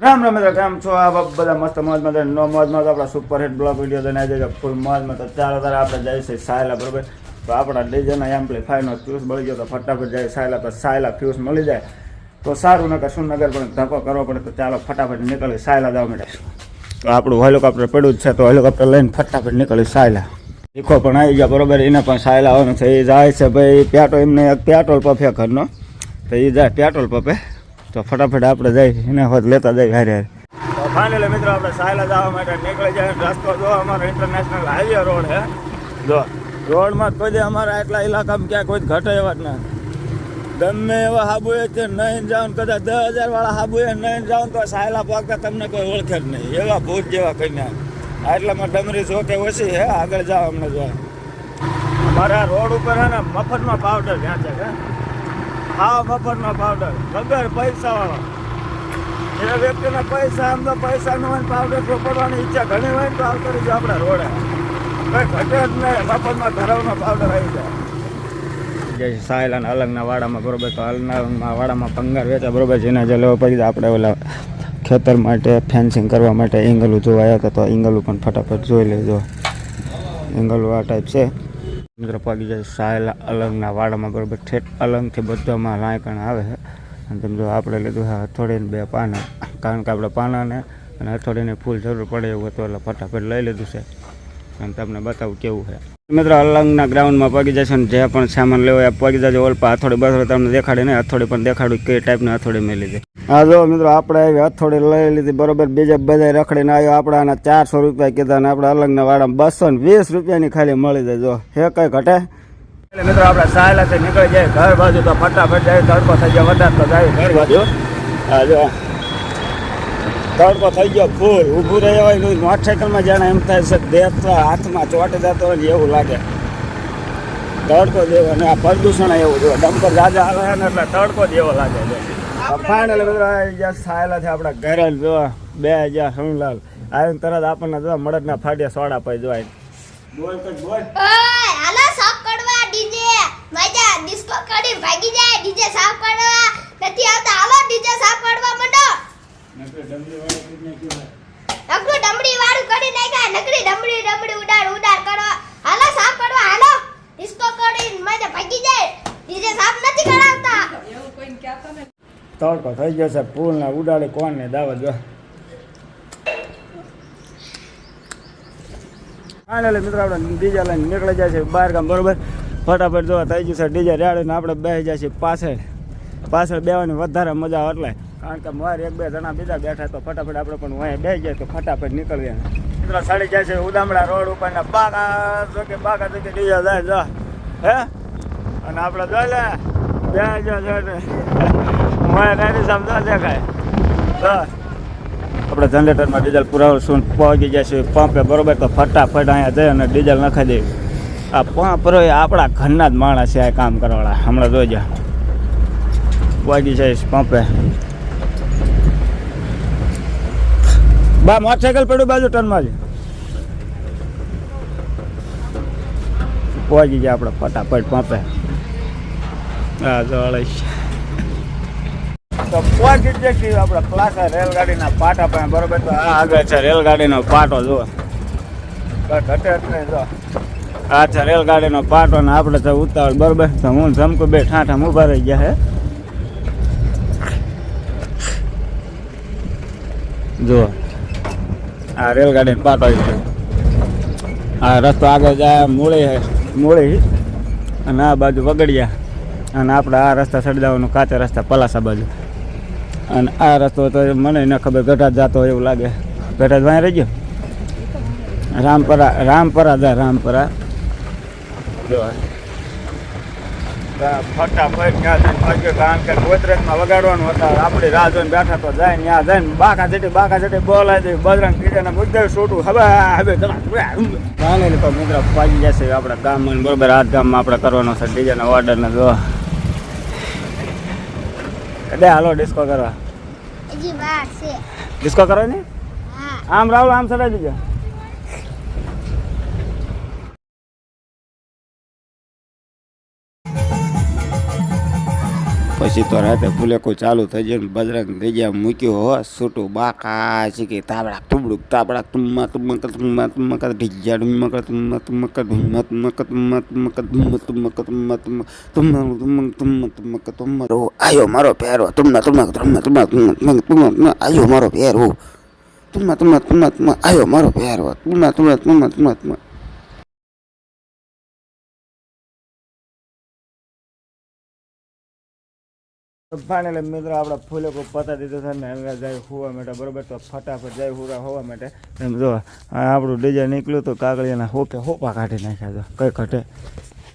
રામ રામ મિત્રો, કેમ છો? આ બધા મસ્ત મોજ મજા નો મોજ મજા, આપણા સુપર હિટ બ્લોક વીડિયો તો નાઈ જાય ફૂલ મોજમાં તો ચાલો તારે આપણે જઈશું સાયલા, બરોબર? તો આપણા ડીજેના એમ્પ્લીફાયરનો ફ્યુઝ મળી ગયો તો ફટાફટ જાય સાયલા, તો સાયલા ફ્યુઝ મળી જાય. તો સારું નગર સુનગર પણ ધક્કો કરવો પડે, તો ચાલો ફટાફટ નીકળી સાયલા જવા માટે. તો આપણું હેલિકોપ્ટર પડ્યું જ છે, તો હેલિકોપ્ટર લઈને ફટાફટ નીકળી સાયલા. દીખો પણ આવી ગયા, બરોબર? એને પણ સાયલા આવવાનું છે. એ જાય છે ભાઈ, પેટ્રોલ, એમને એક પેટ્રોલ પંપ ઘરનો. તો એ જાય, પેટ્રોલ પંપે. તો ફટાફટ આપણે જઈ એને હોત લેતા જઈ હારે હારે. ફાઇનલી મિત્રો આપણે સાયલા જવા માટે નીકળી જાય રસ્તો જો અમારો ઇન્ટરનેશનલ હાઈવે રોડ હે જો, રોડમાં કોઈ અમારા એટલા ઇલાકામાં ક્યાં કોઈ ઘટે એવા જ ના. ગમે એવા હાબુએ છે નહીં જાવ કદાચ દસ હજાર વાળા હાબુએ નહીં જાવ તો સાયલા પાકતા તમને કોઈ ઓળખે જ નહીં. એવા ભૂત જેવા કન્યા એટલામાં ડમરી જો કે ઓછી હે આગળ જાઓ અમને જો અમારા રોડ ઉપર હે ને મફતમાં પાવડર વેચે છે. હા મફતનો પાવડર વગર પૈસા વાળો એ વ્યક્તિને પૈસા આમ તો પૈસા નો પાવડર ચોપડવાની ઈચ્છા ઘણી હોય ને તો આવતો રહીશું આપણા રોડે. ઘટે જ નહીં, મફતમાં ધરાવનો પાવડર આવી જાય. જે સાયલાના અલગના વાડામાં બરોબર તો અલગના વાડામાં પંગાર વેચા, બરોબર જેના જે લેવો પછી આપણે ઓલા ખેતર માટે ફેન્સિંગ કરવા માટે એંગલું જોવા આવ્યા હતા તો એંગલું પણ ફટાફટ જોઈ લેજો. એંગલું આ ટાઈપ છે. મિત્રો જાય, સાયલા અલંગના વાડામાં બરોબર ઠેઠ અલંગથી બધામાં લાયકણ આવે છે. અને તમે જો આપણે લીધું છે હથોડીને બે પાના, કારણ કે આપણે પાનાને અને હથોડીને ફૂલ જરૂર પડે એવું હતું એટલે ફટાફટ લઈ લીધું છે. અને તમને બતાવું કેવું છે. મિત્રો અલંગના ગ્રાઉન્ડમાં પગી જશે ને જે પણ સામાન લેવો એ પગી જજો ઓલપા હથોડી બથોડી તમને દેખાડે નહીં. હથોડી પણ દેખાડું કઈ ટાઈપની હથોડી મેં લીધી હા જો મિત્રો આપણે આવી હથોડી લઈ લીધી. બરોબર બીજા બધા રખડીને આવ્યો. આપણે આના ચારસો રૂપિયા કીધા ને આપણે અલગના વાળામાં બસો ને વીસ રૂપિયાની ખાલી મળી જાય. જો હે કંઈ ઘટે એટલે મિત્રો આપણે સાયલાથી નીકળી જાય. ઘર બાજુ તો ફટાફટ જાય તડકો થઈ જાય વધારે તો જાય. ઘર બાજુ? હા જો. તડકો થઈ ગયો ફૂલ. ઊભું રહેવાય હોય ને મોટરસાઇકલમાં જાણે એમ થાય છે દેહ હાથમાં ચોંટી જતો હોય ને એવું લાગે. તડકો જેવો અને આ પ્રદૂષણ એવું જો ડમ્પર જાજા આવે ને એટલે તડકો જેવો લાગે છે. ફાઇનલ મિત્રો ગયા સાયલાથી આપણા ઘરે જોવા. બે હજાર સોનલાલ આવીને તરત આપણને જો મળદના ફાટ્યા સોડા પೈ જોવાય બોલ તો બોલ. હાલો સાફ કરવા ડીજે. મજા ડિસ્કો કરી ભાગી જાય ડીજે સાફ કરવા નથી આવતા. હાલો ડીજે સાફ કરવા માંડો નકરું ડમડી વાળું કરી નાખ્યા. નકરી ડમડી ડમડી ઉડાડ ઉડાડ કરો હાલો સાફ કરવા. હાલો. ડિસ્કો કરી મજા ભાગી જાય. ડીજે સાફ નથી કરાવતા. તડકો થઈ ગયો છે. પુલ ને ઉડાડે કોણ ને દાવત જો ફાઇનલી મિત્રો આપણે ડીજે લઈને નીકળી જાય છે બહાર ગામ. બરોબર? ફટાફટ જોવા થઈ ગયું છે. ડીજે રેડીને આપણે બે જાય છે પાછળ. પાછળ બેવાની વધારે મજા એટલે. કારણ કે મારે એક બે જણા બીજા બેઠા તો ફટાફટ આપણે પણ વાંહે બે જાય તો ફટાફટ નીકળીએ. મિત્રો સડી જાય છે ઉદામડા રોડ ઉપર ને બાગા જો કે બાગા જો કે ડીજે જાય, જો. હે? અને આપણે જોઈ લે બે જો જો મને નાની સમજા દેખાય. આપણે જનરેટરમાં ડીઝલ પુરાવો શું? પહોંચી જશે પંપે, બરોબર? તો ફટાફટ અહીંયા જઈ અને ડીઝલ નાખી દે. આ પંપ રહ્યો આપણા ઘરના જ માણસ છે આ કામ કરવાવાળા. હમણાં જોઈજો પહોંચી જઈશ પંપે. બા મોટરસાયકલ પડ્યું બાજુ ટનમાં જ. પહોંચી જાય આપણે, ફટાફટ પંપે. હા જોડે તો પહોંચી જ આપણે રેલગાડીના પાટા પણ બરોબર? તો આ આગળ છે રેલગાડીનો પાટો, જુઓ. જ. છે રેલગાડીનો પાટો ને આપણે તો ઉતાવળ, બરોબર? તો હું જમકુ બે ઠાઠા ઊભા ગયા હે. જુઓ. આ રેલગાડીનો પાટો આ રસ્તો આગળ જાય મૂળી મૂળી. અને આ બાજુ વગડિયા. અને આપણે આ રસ્તા સડદાવાનું કાચા રસ્તા પલાસા બાજુ. અને આ રસ્તો તો મને ન ખબર, ગઢાજ જતો હોય એવું લાગે. ગઢાજ વાંય રહી ગયો? રામપરા રામપરા જાય રામપરા. જો ફટાફટ ત્યાં જઈને પહોંચ્યો કારણ કે ગોદરેજમાં વગાડવાનું હતા. આપણી રાહ જોઈને બેઠા તો જાય ત્યાં જઈને બાકા ચટી બાકા ચટી બોલાય દે બજરંગ કીધે મુદ્દે છોટું હવે હવે ફાઇનલી તો મુદ્રા પહોંચી જશે આપણે ગામમાં બરોબર આ ગામમાં આપણે કરવાનો છે. ડીજેના ઓર્ડર ને જો. કદે હાલો ડિસ્કો કરવા. ડિસ્કો કરો ને હા. આમ રાહુલ આમ ચડાવી દીજો પછી તો રાતે ફૂલેકો ચાલુ થઈ જાય બજરંગ થઈ ગયા મૂક્યો હો છૂટું બાકા શીખી તાબડા તુબડુક તાબડા તુમ્મા તુમ્મક તુમ્મા તુમ્મક ઢીજા ડુમ્મક તુમ્મા તુમ્મક તુમ્મા તુમ્મક તુમ્મા તુમ્મક તુમ્મા તુમ્મક તુમ્મા તુમ્મા તુમ્મા તુમ્મક તુમ્મા તુમ્મક તુમ્મા રો આયો મારો પહેરો તુમ્મા તુમ્મા તુમ્મા તુમ્મા તુમ્મા તુમ્મા તુમ્મા આયો મારો પહેરો તુમ્મા તુમ્મા તુમ્મા તુમ્મા આયો મારો પહેરો તુમ્મા તુમ્મા તુમ્મા તુમ્મા તુમ્મા ફાઇનલી મિત્રો આપણે ફૂલે કોઈ પતા દીધો છે ને હવે જાય હોવા માટે, બરોબર? તો ફટાફટ જાય હુરા હોવા માટે. એમ જો આપણું ડીજે નીકળ્યું તો કાગળિયાના હોપે હોપા કાઢી નાખ્યા તો કઈ ઘટે?